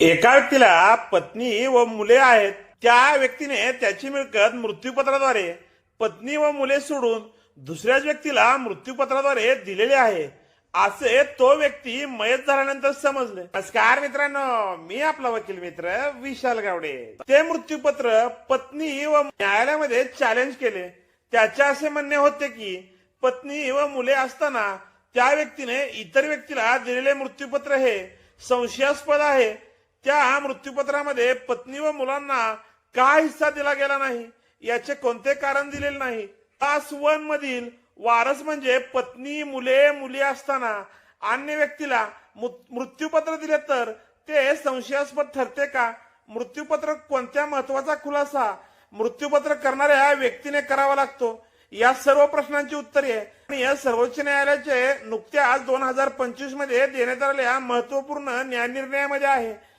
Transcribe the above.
एका व्यक्तीला पत्नी व मुले आहेत. त्या व्यक्तीने त्याची मिळकत मृत्यूपत्राद्वारे पत्नी व मुले सोडून दुसऱ्याच व्यक्तीला मृत्यूपत्राद्वारे दिलेली आहे. असे तो व्यक्ती मयत झाल्यानंतर समजले. नमस्कार मित्रांनो मी आपला वकील मित्र विशाल गावडे. ते मृत्यूपत्र पत्नी व न्यायालयामध्ये चॅलेंज केले. त्याचे असे म्हणणे होते की पत्नी व मुले असताना त्या व्यक्तीने इतर व्यक्तीला दिलेले मृत्यूपत्र हे संशयास्पद आहे. त्या मृत्यूपत्रामध्ये पत्नी व मुलांना का हिस्सा दिला गेला नाही. याचे कोणते कारण दिलेले नाही? क्लास वन मधील वारस म्हणजे पत्नी मुले मुली असताना अन्य व्यक्तीला मृत्यूपत्र दिले तर ते संशयास्पद ठरते का? मृत्यूपत्र कोणत्या महत्त्वाचा खुलासा? मृत्यूपत्र करणाऱ्या व्यक्तीने करावा लागतो. या सर्व प्रश्नांची उत्तरे. आणि या सर्वोच्च न्यायालयाचे नुकत्याच दोन हजार पंचवीसमध्ये देण्यात आलेल्या महत्त्वपूर्ण न्यायनिर्णयामध्ये आहे.